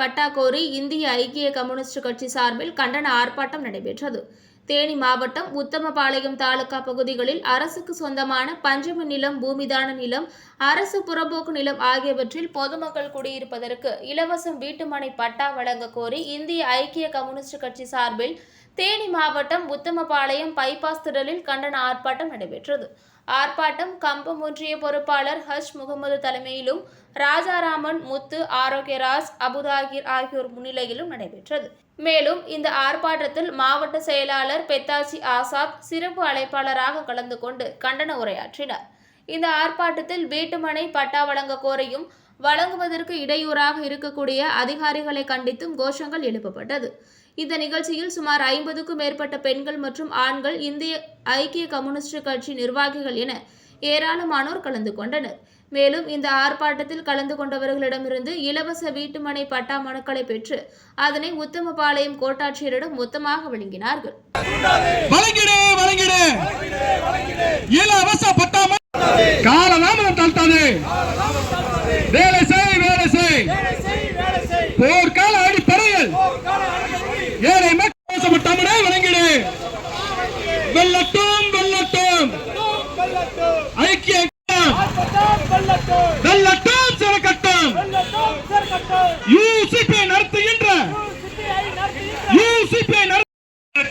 பட்டா கோரி இந்திய ஐக்கிய கம்யூனிஸ்ட் கட்சி சார்பில் கண்டன ஆர்ப்பாட்டம் நடைபெற்றது. தேனி மாவட்டம் உத்தமபாளையம் தாலுகா பகுதிகளில் அரசுக்கு சொந்தமான பஞ்சமி நிலம் பூமிதான நிலம் அரசு புறம்போக்கு நிலம் ஆகியவற்றில் பொதுமக்கள் குடியிருப்பதற்கு இலவசம் வீட்டுமனை பட்டா வழங்க கோரி இந்திய ஐக்கிய கம்யூனிஸ்ட் கட்சி சார்பில் தேனி மாவட்டம் உத்தமபாளையம் பைபாஸ் திடலில் கண்டன ஆர்ப்பாட்டம் நடைபெற்றது. ஆர்ப்பாட்டம் கம்பம் ஒன்றிய பொறுப்பாளர் ஹஷ் முகமது தலைமையிலும் ராஜாராமன் முத்து ஆரோக்கியராஜ் அபுதாகிர் ஆகியோர் முன்னிலையிலும் நடைபெற்றது. மேலும் இந்த ஆர்ப்பாட்டத்தில் மாவட்ட செயலாளர் பெத்தாச்சி ஆசாத் சிறப்பு அழைப்பாளராக கலந்து கொண்டு கண்டன உரையாற்றினார். இந்த ஆர்ப்பாட்டத்தில் வீட்டுமனை பட்டா வழங்க கோரியும் வழங்குவதற்கு இடையூறாக இருக்கக்கூடிய அதிகாரிகளை கண்டித்தும் கோஷங்கள் எழுப்பப்பட்டது. இந்த நிகழ்ச்சியில் சுமார் ஐம்பதுக்கும் மேற்பட்ட பெண்கள் மற்றும் ஆண்கள் இந்திய ஐக்கிய கம்யூனிஸ்ட் கட்சி நிர்வாகிகள் என ஏராளமானோர் கலந்து கொண்டனர். மேலும் இந்த ஆர்ப்பாட்டத்தில் கலந்து கொண்டவர்களிடமிருந்து இலவச வீட்டுமனை பட்டா மனுக்களை பெற்று அதனை உத்தமபாளையம் கோட்டாட்சியரிடம் மொத்தமாக வழங்கினார்கள். காலதாமதம் வெல்லட்டும் வெல்லட்டும் ஐக்கிய வெல்லட்டும் சிறக்கட்டும். யூசிபி நடத்துகின்ற. யூசிபி